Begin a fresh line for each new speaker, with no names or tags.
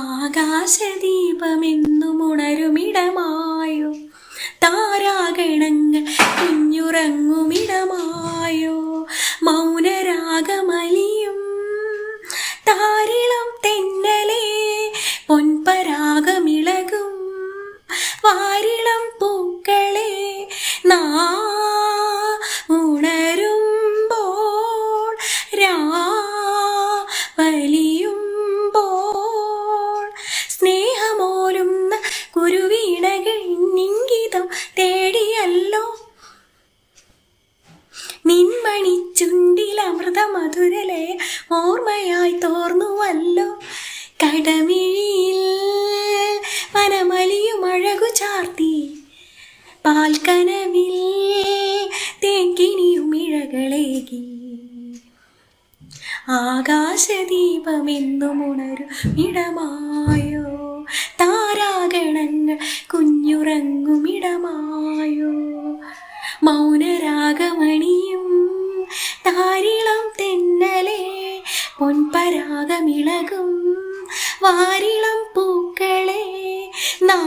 ആകാശദീപമെന്നുമുണരുമിടമായോ താരാഗണങ്ങൾ കുഞ്ഞുറങ്ങ തോർന്നുവല്ലോ. കടമിഴിയിൽ വനമലിയും അഴകു ചാർത്തി. പാൽക്കനവിൽ തേങ്കിനിയും ഇഴകളേകി. ആകാശദീപമെന്നും ഉണരു ഇടമായോ താരാഗണങ്ങൾ കുഞ്ഞുറങ്ങും ഇടമായോ. പൊൻപരാഗമിളകും വാരിളം പൂക്കളെ നാ